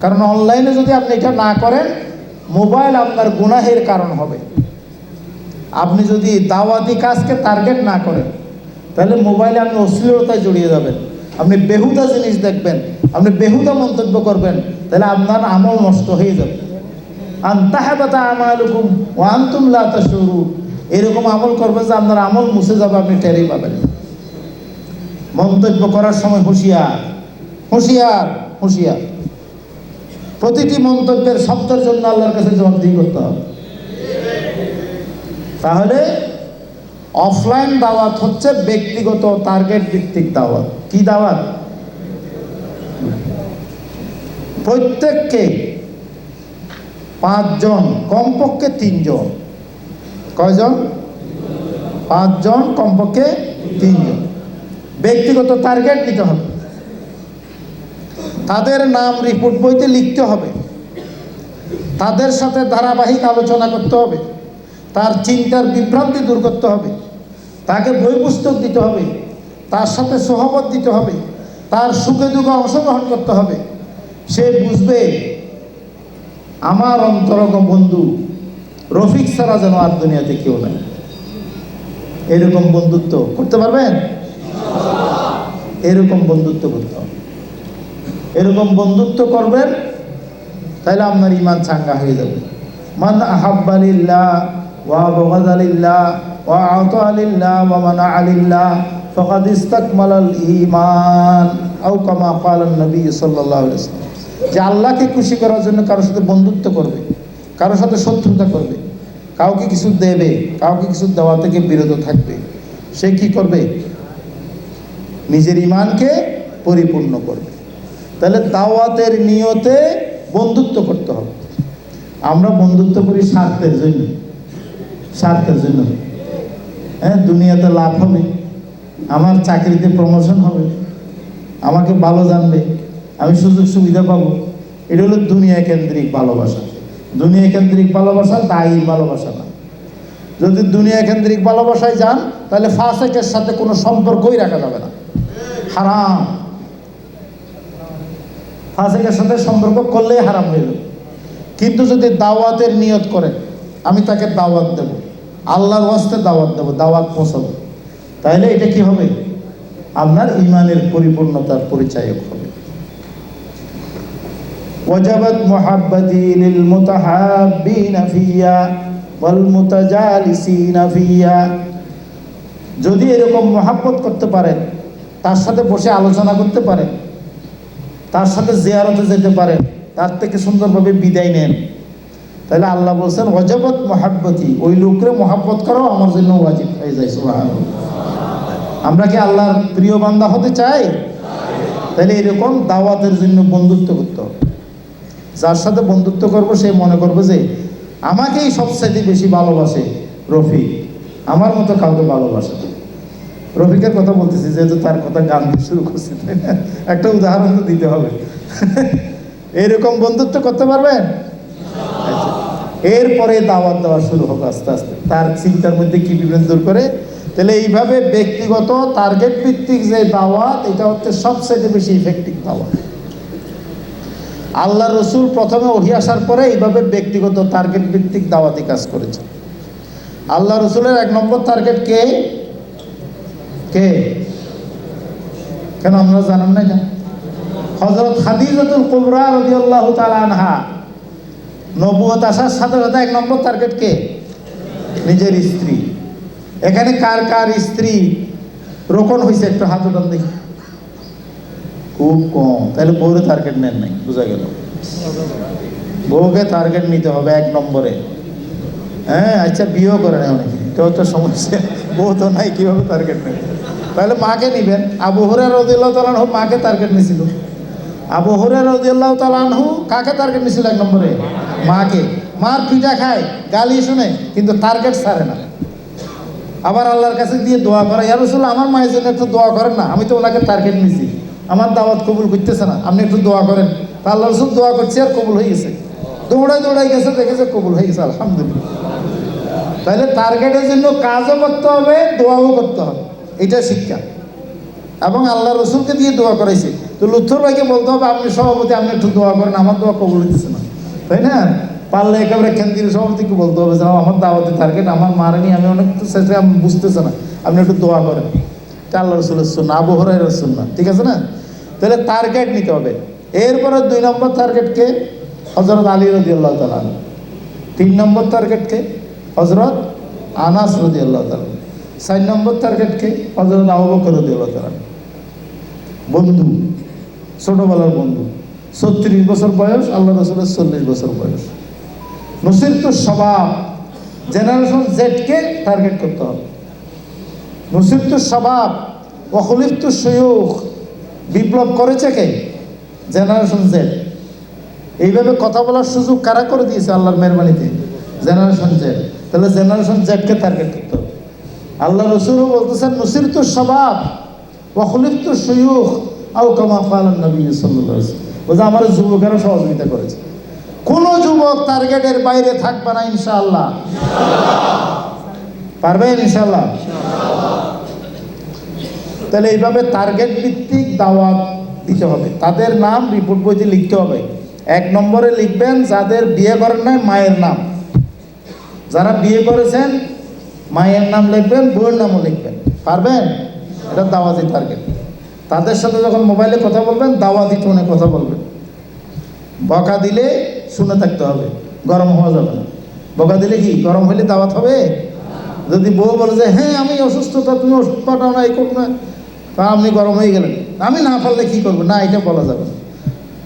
কারণ অনলাইনে যদি আপনি এটা না করেন, মোবাইল আপনার গুনাহের কারণ হবে। আপনি যদি দাওয়াতি কাজকে টার্গেট না করেন, তাহলে মোবাইলে আপনি অশ্লীলতায় জড়িয়ে যাবেন। আপনি বেহুদা জিনিস দেখবেন, আপনি বেহুদা মন্তব্য করবেন, তাহলে আপনার আমল নষ্ট হয়ে যাবে। আন্তাহাবাতা আমালুকুম ও আন্তুম লা তাশউরু এরকম আমল করবেন যে আপনার আমল মুছে যাবে, আপনি টেরই পাবেন মন্তব্য করার সময় হুঁশিয়ার। হুঁশিয়ার হুঁশিয়ার। প্রতিটি মন্তব্যের শব্দের জন্য আল্লাহর কাছে জবাবদিহি করতে হবে। তাহলে অফলাইন দাওয়াত হচ্ছে ব্যক্তিগত টার্গেট ভিত্তিক দাওয়াত। কি দাওয়াত? প্রত্যেককে পাঁচজন, কমপক্ষে তিনজন। কয়জন? পাঁচজন, কমপক্ষে তিনজন। ব্যক্তিগত টার্গেট নিতে হবে। তাদের নাম রিপোর্ট বইতে লিখতে হবে। তাদের সাথে ধারাবাহিক আলোচনা করতে হবে। তার চিন্তার বিভ্রান্তি দূর করতে হবে। তাকে বই পুস্তক দিতে হবে। তার সাথে সহমত দিতে হবে। তার সুখে দুঃখে অংশগ্রহণ করতে হবে। সে বুঝবে, আমার অন্তরঙ্গ বন্ধু রফিক ছাড়া যেন আর দুনিয়াতে কেউ নাই। এরকম বন্ধুত্ব করতে পারবেন? এরকম বন্ধুত্ব করতে হবে। এরকম বন্ধুত্ব করবেন, তাহলে আপনার ইমান চাঙ্গা হয়ে যাবে। মান আহাব্বালিল্লাহ ওয়া বগাদালিল্লাহ ওয়া আতালিল্লাহ ওয়া মানা আলিল্লাহ ফকাদ ইস্তাকমালাল ঈমান আও কামা ক্বালান নবী সাল্লাল্লাহু আলাইহি ওয়াসাল্লাম। যে আল্লাহকে খুশি করার জন্য কারোর সাথে বন্ধুত্ব করবে, কারোর সাথে শত্রুতা করবে, কাউকে কিছু দেবে, কাউকে কিছু দেওয়া থেকে বিরত থাকবে, সে কি করবে? নিজের ইমানকে পরিপূর্ণ করবে। তাহলে দাওয়াতের নিয়তে বন্ধুত্ব করতে হবে। আমরা বন্ধুত্ব করি স্বার্থের জন্য। স্বার্থের জন্য। হ্যাঁ দুনিয়াতে লাভ হবে। আমার চাকরিতে প্রমোশন হবে। আমাকে ভালো জানবে। আমি সুযোগ সুবিধা পাবো। এটা হলো দুনিয়া কেন্দ্রিক ভালোবাসা। দুনিয়া কেন্দ্রিক ভালোবাসা দায়ী ভালোবাসা না। যদি দুনিয়া কেন্দ্রিক ভালোবাসায় যান, তাহলে ফাসেকের সাথে কোনো সম্পর্কই রাখা যাবে না। হারাম। ফাঁসেকের সাথে সম্পর্ক করলেই হারাম হইল। কিন্তু যদি দাওয়াতের নিয়ত করে, আমি তাকে দাওয়াত দেব। আল্লাহর ওয়াস্তে দাওয়াত দেব, দাওয়াত পৌঁছাব। তাহলে এটা কি হবে? আপনার ইমানের পরিপূর্ণতার পরিচায়ক হবে। ওয়াজাবাত মুহাব্বাতি লিল মুতাহাব্বিনা ফিয়া ওয়াল মুতাজালিসিনা ফিয়া। যদি এরকম মহাব্বত করতে পারেন, তার সাথে বসে আলোচনা করতে পারেন তার সাথে জিয়ারতে যেতে পারেন, তার থেকে সুন্দরভাবে বিদায় নেন। তাহলে আল্লাহ বলছেন অজবত মহাব্বতি ওই লোকরে মহাব্বত করাও আমার জন্য ওয়াজিব। হয়ে যায় সুবহানাল্লাহ। আমরা কি আল্লাহর প্রিয় বান্দা হতে চাই? তাহলে এরকম দাওয়াতের জন্য বন্ধুত্ব করতে হবে। যার সাথে বন্ধুত্ব করব, সে মনে করবে যে, আমাকেই সবচাইতে বেশি ভালোবাসে রফিক। আমার মতো কাউকে ভালোবাসে। রফিকের কথা বলতেছি, যেহেতু তার কথা গান শুরু করছি? একটা উদাহরণ তো দিতে হবে। এরকম বন্ধুত্ব করতে পারবেন। এরপরে দাওয়াত দেওয়া শুরু হবে আস্তে আস্তে। তার চিন্তার মধ্যে কি বিভ্রান্ত দূর করে? তাহলে এইভাবে ব্যক্তিগত টার্গেট ভিত্তিক যে দাওয়াত, এটা হচ্ছে সবচেয়ে বেশি ইফেক্টিভ দাওয়াত। আল্লাহ রসুল প্রথমে ওহি আসার পরে এইভাবে ব্যক্তিগত টার্গেট ভিত্তিক দাওয়াতি কাজ করেছে আল্লাহ রসুলের এক নম্বর টার্গেট কে? কে? কেন আমরা জানেন না? এটা হজরত খাদিজাতুল কুবরা রাদিয়াল্লাহু তাআলা আনহা নবুয়ত আসার সাথে সাথে এক নম্বর টার্গেট কে? নিজের স্ত্রী। এখানে কার কার স্ত্রী রোকন হয়েছে একটু হাত উঠান দেখি। খুব কম। তাহলে বউরে টার্গেট নেন নাই, বোঝা গেল। বউকে টার্গেট নিতে হবে এক নম্বরে। হ্যাঁ আচ্ছা বিয়েও করে নেয় অনেকে। তো সমস্যা। বউ তো নাই, কীভাবে টার্গেট নেবে? তাহলে মাকে নিবেন। আবু হরের রদিল্লাহ তালানহু মাকে টার্গেট নিছিল। আবু হরের রদিল্লাহ তালানহু কাকে টার্গেট নিছিল এক নম্বরে? মাকে। মার পিঠা খায়, গালি শুনে, কিন্তু টার্গেট ছাড়ে না। আবার আল্লাহর কাছে দিয়ে দোয়া করে, ইয়া রসুল আমার মায়ের জন্য একটু দোয়া করেন না, আমি তো ওনাকে টার্গেট নিছি। আমার দাওয়াত কবুল করতেছে না, আপনি একটু দোয়া করেন। তা আল্লাহ রসুল দোয়া করছে, আর কবুল হয়ে গেছে। দৌড়াই দৌড়াই গেছে দেখেছে কবুল হয়ে গেছে, আলহামদুলিল্লাহ। তাহলে টার্গেটের জন্য কাজও করতে হবে, দোয়াও করতে হবে। এটা শিক্ষা। এবং আল্লাহ রসুলকে দিয়ে দোয়া করাইছে। তো লুৎফর ভাইকে বলতে হবে, আপনি সভাপতি, আপনি একটু দোয়া করেন, আমার দোয়া কবুল দিচ্ছে না। তাই না? পারলে একেবারে কেন্দ্রীয় সভাপতিকে বলতে হবে যে আমার দাওয়াতি টার্গেট আমার মারেনি আমি অনেক শেষে আমি বুঝতেছে না, আপনি একটু দোয়া করেন। এটা আল্লাহ রসুলের সুন্না হরাইয়ের সুন্না ঠিক আছে না? তাহলে টার্গেট নিতে হবে। এরপরে দুই নম্বর টার্গেটকে হজরত আলী রদি আল্লাহ তালা তিন নম্বর টার্গেটকে হজরত আনাস রদি আল্লাহ তালা চার নম্বর টার্গেটকে রদি আল্লাহ তালা বন্ধু, ছোটবেলার বন্ধু। ছত্রিশ বছর বয়স, আল্লাহ রসুলের চল্লিশ বছর বয়স। নসির তো স্বভাব। জেনারেশন জেডকে টার্গেট করতে হবে। নসির তো স্বভাব। অখলিফ তো বিপ্লব করেছে কে? জেনারেশন জেড এইভাবে কথা বলার সুযোগ কারা করে দিয়েছে আল্লাহর মেহরবানিতে? জেনারেশন জেড তাহলে জেনারেশন জেডকে টার্গেট করতে হবে। আল্লাহ রসুলও বলতেছেন, নসির তো স্বভাব অখলিফ তো সৈয়ুখ আও কামা ফালান নবী সাল্লাহ বলছে আমার যুবকেরা সহযোগিতা করেছে। কোন যুবক টার্গেটের বাইরে থাকবে না, ইনশাআল্লাহ। পারবেন ইনশাআল্লাহ? তাহলে এইভাবে টার্গেট ভিত্তিক দাওয়াত দিতে হবে। তাদের নাম, রিপোর্ট বইতে লিখতে হবে। এক নম্বরে লিখবেন, যাদের বিয়ে করেন নাই, মায়ের নাম। যারা বিয়ে করেছেন মায়ের নাম লিখবেন, বউয়ের নামও লিখবেন। পারবেন? এটা দাওয়াতি টার্গেট তাদের সাথে যখন মোবাইলে কথা বলবেন, দাওয়াতি টোনে কথা বলবেন। বকা দিলে শুনে থাকতে হবে, গরম হওয়া যাবে না। বকা দিলে কি, গরম হলে দাওয়াত হবে? যদি বউ বলে যে হ্যাঁ আমি অসুস্থতা তুমি ওষুধ পাঠাও না, এই করো না। তা আপনি গরম হয়ে গেলেন। আমি না পারলে কি করব? না, এটা বলা যাবে না।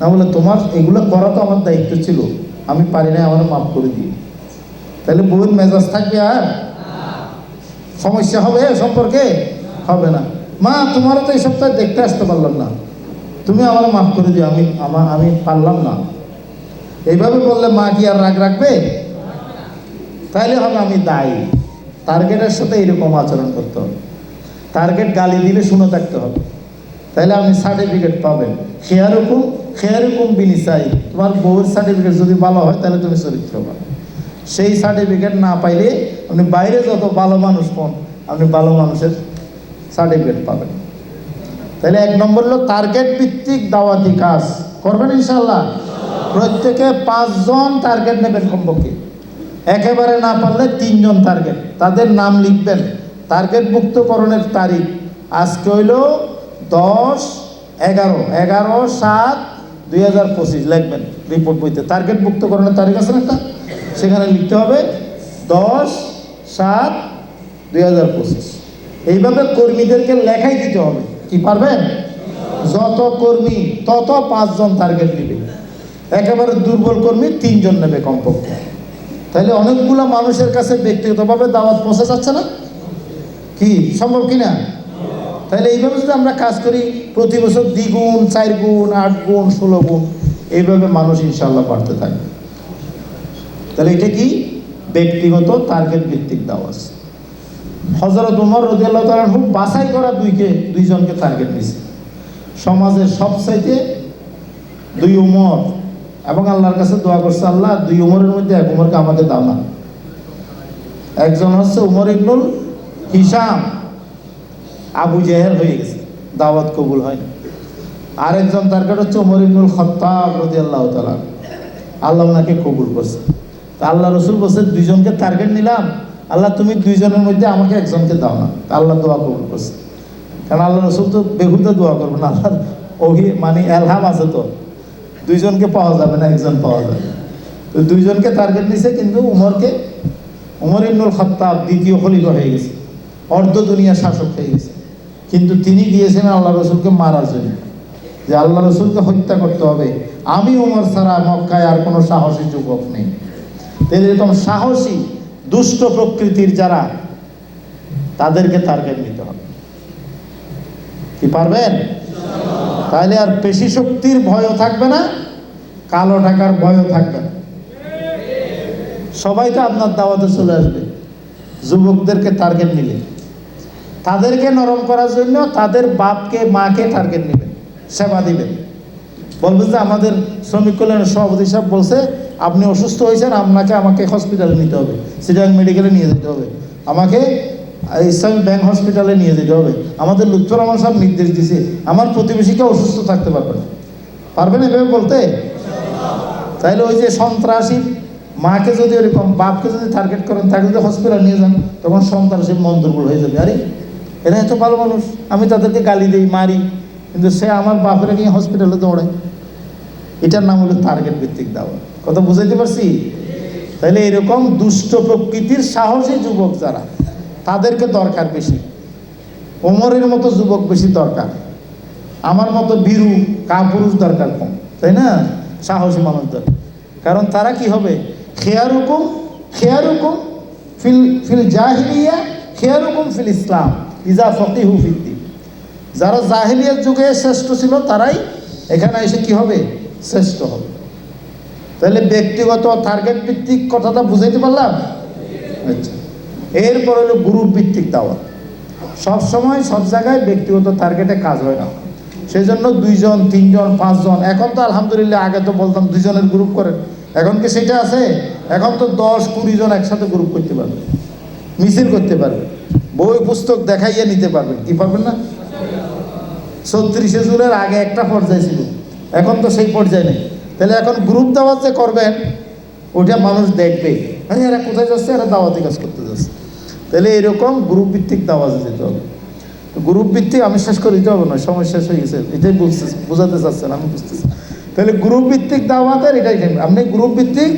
না বলে, তোমার এগুলো করা তো আমার দায়িত্ব ছিল। আমি পারি না আমার মাফ করে দিই তাহলে বউয়ের মেজাজ থাকবে আর? সমস্যা হবে সম্পর্কে হবে না। মা, তোমারও তো এই সপ্তাহে দেখতে আসতে পারলাম না। তুমি আমার মাফ করে দিও, আমি, আমার, আমি পারলাম না। এইভাবে বললে মা কি আর রাগ রাখবে? তাহলে হবে আমি দায়ী। টার্গেটের সাথে এরকম আচরণ করতে হবে। টার্গেট গালি দিলে শুনে থাকতে হবে। তাহলে আপনি সার্টিফিকেট পাবেন। খেয়ার হুকুম খেয়ার হুকুম বিনি চাই তোমার বউয়ের সার্টিফিকেট যদি ভালো হয় তাহলে তুমি চরিত্র পাবে সেই সার্টিফিকেট না পাইলে আপনি বাইরে যত ভালো মানুষ হন, আপনি ভালো মানুষের সার্টিফিকেট পাবেন। তাহলে এক নম্বর হলো টার্গেট ভিত্তিক দাওয়াতি কাজ। করবেন ইনশাল্লাহ প্রত্যেকে পাঁচজন টার্গেট নেবেন কমপক্ষে। একেবারে না পারলে তিনজন টার্গেট তাদের নাম লিখবেন। টার্গেট মুক্তকরণের তারিখ। আজকে হইল দশ এগারো। এগারো সাত দুই হাজার পঁচিশ। লিখবেন রিপোর্ট বইতে। টার্গেট মুক্তকরণের তারিখ আছে না একটা? সেখানে লিখতে হবে দশ সাত দুই হাজার পঁচিশ। এইভাবে কর্মীদেরকে লেখাই দিতে হবে। কি পারবেন? যত কর্মী, তত পাঁচজন টার্গেট নেবে। একেবারে দুর্বল কর্মী তিনজন নেবে কমপক্ষে। তাহলে অনেকগুলো মানুষের কাছে ব্যক্তিগতভাবে দাওয়াত পৌঁছে যাচ্ছে না? কি, সম্ভব কি না? তাহলে এইভাবে যদি আমরা কাজ করি, প্রতি বছর দ্বিগুণ, চার গুণ, আট গুণ, ষোলো গুণ, এইভাবে মানুষ ইনশাল্লাহ বাড়তে থাকবে। তাহলে এটা কি? ব্যক্তিগত টার্গেট ভিত্তিক দাওয়াজ হজরত উমর রদিয়াল্লাহ তালু বাছাই করা দুইকে, দুইজনকে টার্গেট নিছে সমাজের সবচাইতে দুই উমর এবং আল্লাহর কাছে দোয়া করছে, আল্লাহ, দুই উমরের মধ্যে এক উমরকে আমাকে দাও না। একজন হচ্ছে উমর ইবনুল হিসাম আবু জেহেল হয়ে গেছে। দাওয়াত কবুল হয়নি। আরেকজন টার্গেট হচ্ছে উমর ইবনুল খত্তাব রদি আল্লাহ তালা আল্লাহ ওনাকে কবুল করছে। তা আল্লাহ রসুল বলছে দুইজনকে টার্গেট নিলাম। আল্লাহ, তুমি দুইজনের মধ্যে আমাকে একজনকে দাও না। আল্লাহ দোয়া কবুল করছে। কারণ আল্লাহ রসুল তো বেহুদে দোয়া করব না আল্লাহ অভি মানে এলহাম আছে তো। দুইজনকে পাওয়া যাবে না, একজন পাওয়া যাবে। তো দুইজনকে টার্গেট নিছে, কিন্তু উমরকে, উমর ইবনুল খত্তাব দ্বিতীয় খলিফা হয়ে গেছে। অর্ধ দুনিয়া শাসক হয়ে গেছে। কিন্তু তিনি গিয়েছেন আল্লাহ রসুলকে মারার জন্য। যে আল্লাহ রসুলকে হত্যা করতে হবে। আমি উমর ছাড়া মক্কায় আর কোনো সাহসী যুবক নেই। এরকম সাহসী, দুষ্ট প্রকৃতির যারা, তাদেরকে টার্গেট নিতে হবে। কি পারবেন? তাহলে আর পেশি শক্তির ভয়ও থাকবে না, কালো টাকার ভয়ও থাকবে না। সবাই তো আপনার দাওয়াতে চলে আসবে। যুবকদেরকে টার্গেট নিলে। তাদেরকে নরম করার জন্য তাদের বাপকে, মাকে টার্গেট নেবেন, সেবা দিবেন। বলবেন যে আমাদের শ্রমিক কল্যাণের সভাপতি সাহেব বলছে আপনি অসুস্থ হয়েছেন, আপনাকে আমাকে হসপিটালে নিতে হবে। সিটাং মেডিকেলে নিয়ে যেতে হবে। আমাকে ইসলামী ব্যাংক হসপিটালে নিয়ে যেতে হবে। আমাদের লুৎফর রহমান সাহেব নির্দেশ দিছে, আমার প্রতিবেশীকে অসুস্থ থাকতে পারবে না। পারবেন এভাবে বলতে? তাইলে ওই যে সন্ত্রাসী, মাকে যদি ওরকম, বাপকে যদি টার্গেট করেন, তাকে যদি হসপিটাল নিয়ে যান, তখন সন্ত্রাসী মন দুর্বল হয়ে যাবে। আরে, এরা এত ভালো মানুষ, আমি তাদেরকে গালি দিই, মারি, কিন্তু সে আমার বাপের নিয়ে হসপিটালে দৌড়ায়। এটার নাম হলো টার্গেট ভিত্তিক দাওয়া কথা বুঝাইতে পারছি? তাহলে এরকম দুষ্ট প্রকৃতির সাহসী যুবক যারা, তাদেরকে দরকার বেশি। ওমরের মতো যুবক বেশি দরকার। আমার মতো বীরু কাপুরুষ দরকার কম, তাই না? সাহসী মানুষ দরকার। কারণ তারা কি হবে? খেয়ারুকুম খেয়ারুকুম ফিল ফিল জাহিলিয়া, খেয়ারুকুম ফিল ইসলাম, ইজা ফকিহু ফিদ্দিন। যারা জাহিলিয়ার যুগে শ্রেষ্ঠ ছিল, তারাই এখানে এসে কি হবে? শ্রেষ্ঠ। হবে তাহলে ব্যক্তিগত টার্গেট ভিত্তিক কথাটা বুঝাইতে পারলাম? আচ্ছা। এরপর হলো গ্রুপ ভিত্তিক দাওয়াত। সব সময় সব জায়গায় ব্যক্তিগত টার্গেটে কাজ হয় না। সেই জন্য দুইজন, তিনজন, পাঁচজন, এখন তো আলহামদুলিল্লাহ আগে তো বলতাম দুইজনের গ্রুপ করেন। এখন কি সেটা আছে? এখন তো দশ, কুড়ি জন একসাথে গ্রুপ করতে পারবে। মিছিল করতে পারবে। বই, পুস্তক দেখাইয়া নিতে পারবেন কি পারবেন না? ছত্রিশে জুনের আগে একটা পর্যায়ে ছিল। এখন তো সেই পর্যায়ে নেই। তাহলে এখন গ্রুপ দাওয়াত যে করবেন ওটা মানুষ দেখবে। আরে, এরা কোথায় যাচ্ছে? এরা দাওয়াতি কাজ করতে যাচ্ছে। তাহলে এরকম গ্রুপ ভিত্তিক দাওয়াতে যেতে হবে। গ্রুপ ভিত্তিক আমি শেষ করে দিতে হবে না, সময় শেষ হয়ে গেছে। এটাই বুঝতে বোঝাতে চাচ্ছেন, আমি বুঝতেছি। তাহলে গ্রুপ ভিত্তিক দাওয়াতের এটাই। আপনি গ্রুপ ভিত্তিক,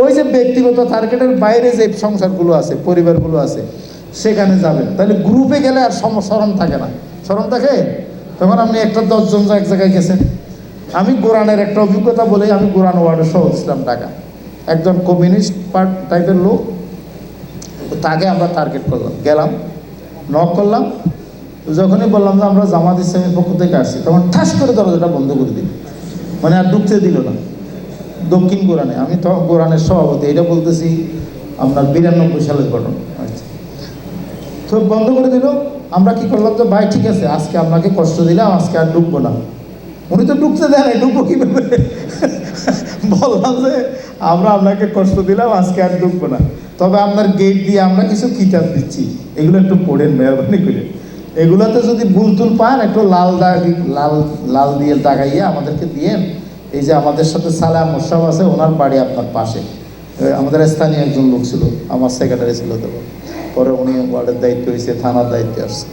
ওই যে ব্যক্তিগত টার্গেটের বাইরে যে সংসারগুলো আছে, পরিবারগুলো আছে, সেখানে যাবেন। তাহলে গ্রুপে গেলে আর সম থাকে না। স্মরণ থাকে? তখন আপনি একটা দশজন এক জায়গায় গেছেন। আমি কোরআনের একটা অভিজ্ঞতা বলে, আমি কোরআন ওয়ার্ডে সহ ছিলাম ঢাকা। একজন কমিউনিস্ট পার্ট টাইপের লোক, তাকে আমরা টার্গেট করলাম। গেলাম নক করলাম, যখনই বললাম যে আমরা জামাত ইসলামের পক্ষ থেকে আসছি, তখন ঠাস করে দরজাটা বন্ধ করে দিল। মানে আর ঢুকতে দিল না। দক্ষিণ কোরআনে, আমি তখন কোরআনের সভাপতি, এটা বলতেছি আপনার বিরানব্বই সালের ঘটনা। আচ্ছা। তো বন্ধ করে দিল, আমরা কি করলাম যে, ভাই, ঠিক আছে, আজকে আপনাকে কষ্ট দিলাম, আজকে আর ঢুকবো না। উনি তো ঢুকতে দেয় না ঢুকবো কীভাবে? বললাম যে, আমরা আপনাকে কষ্ট দিলাম, আজকে আর ঢুকবো না। তবে আপনার গেট দিয়ে আমরা কিছু কিতাব দিচ্ছি। এগুলো একটু পড়েন, মেহরবানি করে। এগুলোতে যদি ভুল টুল পান, একটু লাল দাগ, লাল লাল দিয়ে দাগাইয়ে আমাদেরকে দিয়েন। এই যে আমাদের সাথে সালাম মোশাব আছে, ওনার বাড়ি আপনার পাশে। আমাদের স্থানীয় একজন লোক ছিল, আমার সেক্রেটারি ছিল তখন পরে উনি ওয়ার্ডের দায়িত্ব হয়েছে, থানার দায়িত্বে আসছে।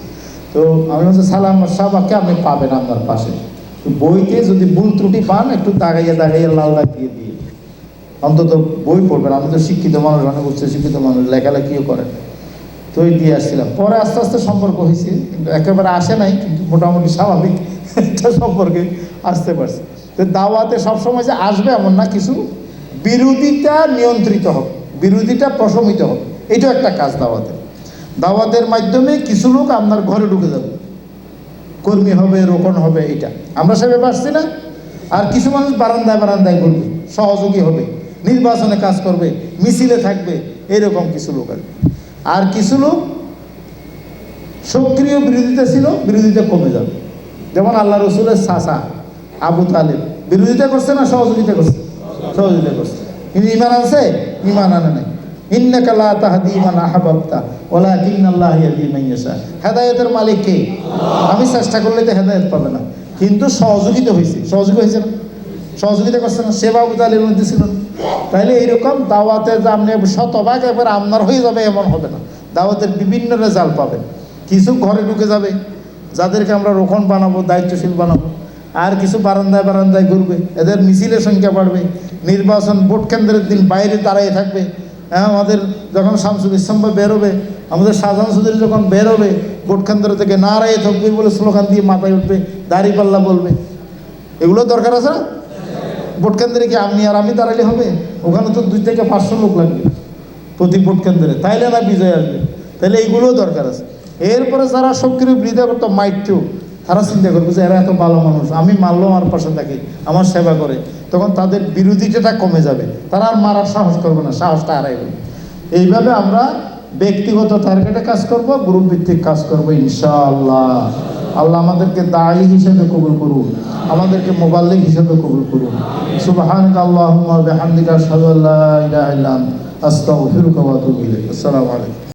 তো আমি বলছি, সালাম সাহবাকে আপনি পাবেন আপনার পাশে। তো বইতে যদি ভুল ত্রুটি পান, একটু দাগাইয়া দাগাইয়া লাল দাগ দিয়ে দিয়ে অন্তত বই পড়বেন। আমি তো শিক্ষিত মানুষ, অনেক উচ্চ শিক্ষিত মানুষ, লেখালেখিও করেন। তো ওই দিয়ে আসছিলাম। পরে আস্তে আস্তে সম্পর্ক হয়েছে, কিন্তু একেবারে আসে নাই, কিন্তু মোটামুটি স্বাভাবিক একটা সম্পর্কে আসতে পারছে। তো দাওয়াতে সবসময় যে আসবে এমন না, কিছু বিরোধিতা নিয়ন্ত্রিত হোক, বিরোধিতা প্রশমিত হোক। এটাও একটা কাজ দাওয়াতের। দাওয়াতের মাধ্যমে কিছু লোক আপনার ঘরে ঢুকে যাবে। কর্মী হবে, রোপণ হবে এটা আমরা সেভাবে আসছি না। আর কিছু মানুষ বারান্দায় বারান্দায় ঘুরবে, সহযোগী হবে, নির্বাচনে কাজ করবে, মিছিলে থাকবে এরকম কিছু লোক আর আর কিছু লোক সক্রিয় বিরোধিতা ছিল, বিরোধিতা কমে যাবে। যেমন আল্লাহ রসুলের সাসা আবু তালেব, বিরোধিতা করছে না সহযোগিতা করছে? সহযোগিতা করছে। কিন্তু ইমান আছে ইমান আনে নাই। ইন্নাকা লা তাহদি মান আহাবাবতা, ওয়ালাকিন আল্লাহ ইয়াহদি মান ইয়াশা। হেদায়েতের মালিক কে? আমি চেষ্টা করলে তো হেদায়েত পাবে না। কিন্তু সহযোগিতা হয়েছে সহযোগী হয়েছে না? সহযোগিতা করছে না? সেবা তালের মধ্যে ছিল না। তাইলে এইরকম দাওয়াতে যে আপনি শতভাগ একবার আপনার হয়ে যাবে এমন হবে না। দাওয়াতের বিভিন্ন রেজাল্ট পাবেন কিছু ঘরে ঢুকে যাবে। যাদেরকে আমরা রোকন বানাবো, দায়িত্বশীল বানাবো। আর কিছু বারান্দায় বারান্দায় ঘুরবে। এদের মিছিলের সংখ্যা বাড়বে। নির্বাচন ভোট কেন্দ্রের দিন বাইরে দাঁড়িয়ে থাকবে। হ্যাঁ আমাদের যখন শামসুল ইসলাম বেরোবে আমাদের শাহজাহান সুদের যখন বেরোবে ভোট কেন্দ্র থেকে নারায় থাকবে বলে স্লোগান দিয়ে মাথায় উঠবে দাড়িপাল্লা বলবে। এগুলো দরকার আছে না? ভোট কেন্দ্রে কি আপনি আর আমি দাঁড়ালে হবে? ওখানে তো দুই থেকে পাঁচশো লোক লাগবে প্রতি ভোট কেন্দ্রে তাইলে না বিজয় আসবে? তাহলে এইগুলোও দরকার আছে। এরপরে যারা সক্রিয় বিরোধিতা করতো মাইটু তারা চিন্তা করবে যে এরা এত ভালো মানুষ, আমি মারলেও আমার পাশে থাকি, আমার সেবা করে। তখন তাদের বিরোধিতাটা কমে যাবে। তারা আর মারার সাহস করবে না, সাহসটা হারাইবে। এইভাবে আমরা ব্যক্তিগত টার্গেটে কাজ করব গ্রুপ ভিত্তিক কাজ করব, ইনশাআল্লাহ। আল্লাহ আমাদেরকে দায়ী হিসেবে কবুল করুন আমাদেরকে মোবাল্লিক হিসেবে কবুল করুন সুবহানাকা আল্লাহুম্মা ওয়া বিহামদিকা আশহাদু আল্লা ইলাহা ইল্লা আনতা, আস্তাগফিরুকা ওয়া আতুবু ইলাইক। আসসালামু আলাইকুম।